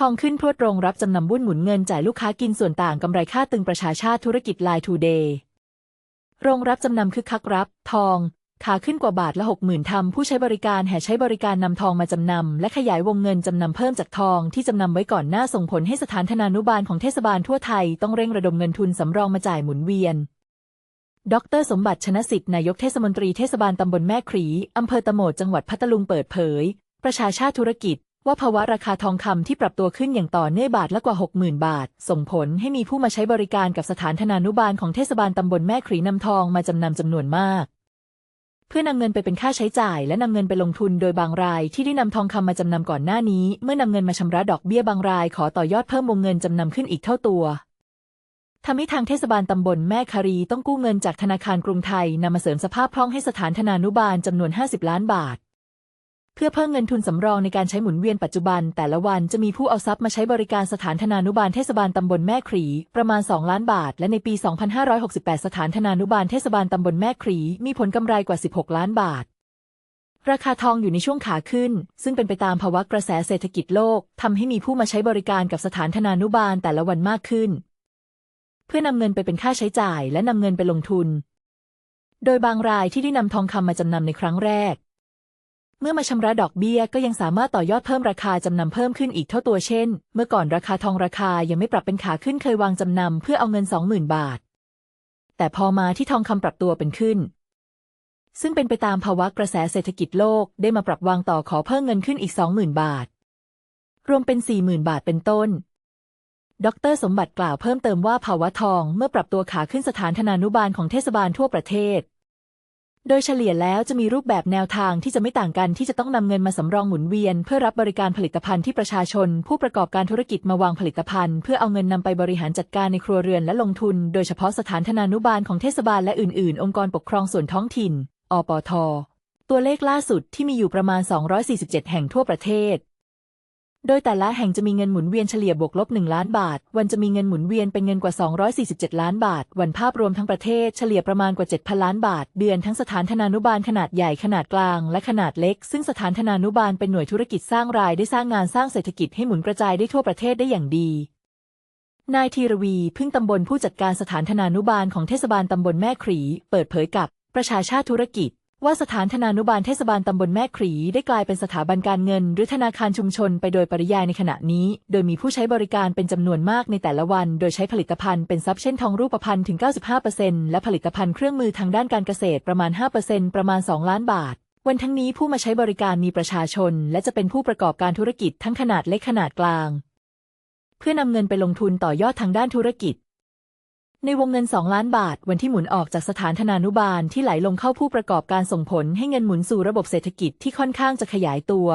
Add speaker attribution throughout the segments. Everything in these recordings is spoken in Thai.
Speaker 1: ทองขึ้นพรวดโรงรับจำนำวุ่นหมุนเงินจ่ายลูกค้ากินส่วนต่างกำไรค่าตึงประชาชาติธุรกิจไลน์ทูเดย์โรงรับจำนำคึกคักรับ ทองขาขึ้นกว่าบาทละหกหมื่นทำผู้ใช้บริการแห่ใช้บริการนำทองมาจำนำและขยายวงเงินจำนำเพิ่มจากทองที่จำนำไว้ก่อนหน้าส่งผลให้สถานธนานุบาลของเทศบาลทั่วไทยต้องเร่งระดมเงินทุนสำรองมาจ่ายหมุนเวียน ดรสมบัติชนะสิทธิ์นายกเทศมนตรีเทศบาลตำบลแม่ขรีอำเภอตะโหมดจังหวัดพัทลุงเปิดเผย ประชาชาติธุรกิจ ว่าภาวะราคาทองคำที่ปรับตัวขึ้นอย่างต่อเนื่องบาทละกว่า 60,000 บาท ส่งผลให้มีผู้มาใช้บริการกับสถานธนานุบาลของเทศบาลตำบลแม่ขรีนำทองมาจำนำจำนวนมาก เพื่อนำเงินไปเป็นค่าใช้จ่าย และนำเงินไปลงทุนโดยบางรายที่ได้นำทองคำมาจำนำก่อนหน้านี้ เมื่อนำเงินมาชำระดอกเบี้ยบางราย ขอต่อยอดเพิ่มวงเงินจำนำขึ้นอีกเท่าตัวทำให้ทางเทศบาลตำบลแม่คารีต้องกู้เงินจากธนาคารกรุงไทยนำมาเสริมสภาพคล่องให้สถานธนานุบาลจำนวน 50 ล้านบาท เพื่อเพิ่มเงินทุนสำรองในการใช้หมุนเวียนปัจจุบัน แต่ละวันจะมีผู้เอาทรัพย์มาใช้บริการสถานธนานุบาลเทศบาลตำบลแม่ขรีประมาณ 2 ล้านบาท และในปี 2568 สถานธนานุบาลเทศบาลตำบลแม่ขรีมีผลกำไรกว่า 16 ล้านบาท ราคาทองอยู่ในช่วงขาขึ้น ซึ่งเป็นไปตามภาวะกระแสเศรษฐกิจโลกทำให้มีผู้มาใช้บริการกับสถานธนานุบาลแต่ละวันมากขึ้น เพื่อนำเงินไปเป็นค่าใช้จ่าย และนำเงินไปลงทุน โดยบางรายที่ได้นำทองคำมาจำนำในครั้งแรก เมื่อมาชำระดอกเบี้ยก็ยังสามารถต่อยอดเพิ่มราคาจำนำเพิ่มขึ้นอีกเท่าตัวเช่น เมื่อก่อนราคาทองราคายังไม่ปรับเป็นขาขึ้นเคยวางจำนำเพื่อเอาเงิน 20,000 บาท แต่พอมาที่ทองคำปรับตัวเป็นขึ้น ซึ่งเป็นไปตามภาวะกระแสเศรษฐกิจโลกได้มาปรับวางต่อขอเพิ่มเงินขึ้นอีก 20,000 บาท รวมเป็น 40,000 บาทเป็นต้น ดร สมบัติกล่าวเพิ่มเติมว่าภาวะทองเมื่อปรับตัวขาขึ้นสถานธนานุบาลของเทศบาลทั่วประเทศ โดยเฉลี่ยแล้วจะมีรูปแบบแนวทางที่จะไม่ต่างกันที่จะต้องนำเงินมาสำรองหมุนเวียน เพื่อรับบริการผลิตภัณฑ์ที่ประชาชน ผู้ประกอบการธุรกิจมาวางผลิตภัณฑ์ เพื่อเอาเงินนำไปบริหารจัดการในครัวเรือนและลงทุน โดยเฉพาะสถานธนานุบาลของเทศบาลและอื่นๆ องค์กรปกครองส่วนท้องถิ่น อปท ตัวเลขล่าสุดที่มีอยู่ประมาณ 247 แห่งทั่วประเทศ โดยแต่ละแห่งจะมีเงินหมุนเวียนเฉลี่ยบวกลบ 1 ล้านบาท วันจะมีเงินหมุนเวียนเป็นเงินกว่า 247 ล้านบาท วันภาพรวมทั้งประเทศเฉลี่ยประมาณกว่า 7,000 ล้านบาท เดือนทั้งสถานธนานุบาลขนาดใหญ่ขนาดกลาง และขนาดเล็ก ซึ่งสถานธนานุบาลเป็นหน่วยธุรกิจสร้างรายได้สร้างงานสร้างเศรษฐกิจให้หมุนกระจายได้ทั่วประเทศได้อย่างดีนายธีรวีพึ่งตำบลผู้จัดการสถานธนานุบาลของเทศบาลตำบลแม่ขรี เปิดเผยกับประชาชาติธุรกิจ ว่าสถานธนานุบาลเทศบาลตำบลแม่ขรีได้กลายเป็นสถาบันการเงิน หรือธนาคารชุมชนไปโดยปริยายในขณะนี้ โดยมีผู้ใช้บริการเป็นจำนวนมากในแต่ละวัน โดยใช้ผลิตภัณฑ์เป็นทรัพย์เช่นทองรูปพรรณถึง 95%และผลิตภัณฑ์เครื่องมือทางด้านการเกษตรประมาณ 5%ประมาณ 2 ล้านบาท วันทั้งนี้ผู้มาใช้บริการมีประชาชน และจะเป็นผู้ประกอบการธุรกิจทั้งขนาดเล็กขนาดกลาง เพื่อนำเงินไปลงทุนต่อยอดทางด้านธุรกิจ ในวงเงิน 2 ล้านบาท วันที่หมุนออกจากสถานธนานุบาลที่ไหลลงเข้าผู้ประกอบการส่งผลให้เงินหมุนสู่ระบบเศรษฐกิจที่ค่อนข้างจะขยายตัว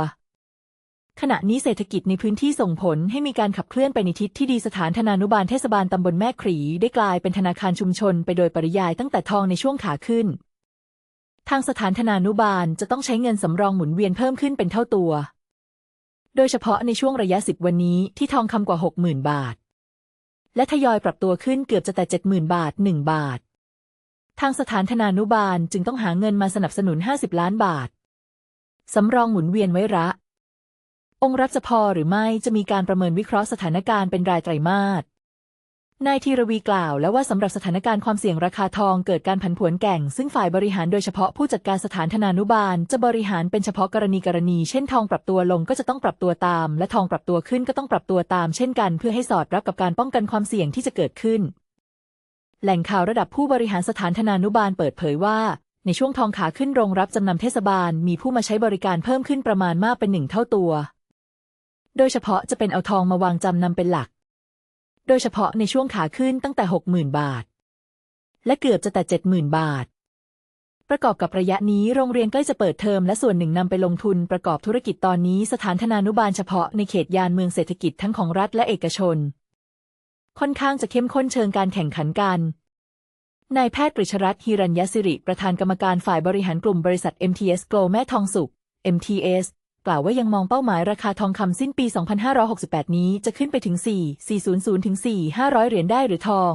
Speaker 1: ขณะนี้เศรษฐกิจในพื้นที่ส่งผลให้มีการขับเคลื่อนไปในทิศที่ดีสถานธนานุบาลเทศบาลตำบลแม่ขรีได้กลายเป็นธนาคารชุมชนไปโดยปริยายตั้งแต่ทองในช่วงขาขึ้น ทางสถานธนานุบาลจะต้องใช้เงินสำรองหมุนเวียนเพิ่มขึ้นเป็นเท่าตัว โดยเฉพาะในช่วงระยะสิบวันนี้ที่ทองคำกว่า 60,000 บาท และทยอยปรับตัวขึ้นเกือบจะแต่เจ็ดหมื่นบาทหนึ่งบาท ทางสถานธนานุบาลจึงต้องหาเงินมาสนับสนุน 50 ล้านบาท สำรองหมุนเวียนไว้ระ องค์รัฐจะพอหรือไม่จะมีการประเมินวิเคราะห์สถานการณ์เป็นรายไตรมาส นายธีรวีกล่าวแล้วว่าสำหรับสถานการณ์ความเสี่ยงราคาทองเกิดการผันผวนแก่ง ซึ่งฝ่ายบริหารโดยเฉพาะผู้จัดการสถานธนานุบาล จะบริหารเป็นเฉพาะกรณีกรณี เช่นทองปรับตัวลงก็จะต้องปรับตัวตาม และทองปรับตัวขึ้นก็ต้องปรับตัวตามเช่นกันเพื่อให้สอดรับกับการป้องกันความเสี่ยงที่จะเกิดขึ้น แหล่งข่าวระดับผู้บริหารสถานธนานุบาลเปิดเผยว่า ในช่วงทองขาขึ้นโรงรับจำนำเทศบาล มีผู้มาใช้บริการเพิ่มขึ้นประมาณมากเป็นหนึ่งเท่าตัว โดยเฉพาะจะเป็นเอาทองมาวางจำนำเป็นหลัก ดยเฉพาะในช่วงขาขึ้นตั้งแต่ 60,000 บาท และเกือบจะแต่ 70,000 บาท ประกอบกับระยะนี้โรงเรียนใกล้จะเปิดเทอมและส่วนหนึ่งนำไปลงทุนประกอบธุรกิจตอนนี้สถานธนานุบาลเฉพาะในเขตยานเมืองเศรษฐกิจทั้งของรัฐและเอกชน ค่อนข้างจะเข้มข้นเชิงการแข่งขันกันนายแพทย์กฤษรัตน์ฮิรัญยสิริ ประธานกรรมการฝ่ายบริหารกลุ่มบริษัท MTS Glow แม่ทองสุข MTS กล่าวว่ายังมองเป้าหมายราคาทองคำสิ้นปี 2568 นี้จะขึ้นไปถึง 4 400ถึง4 500 เหรียญได้หรือทอง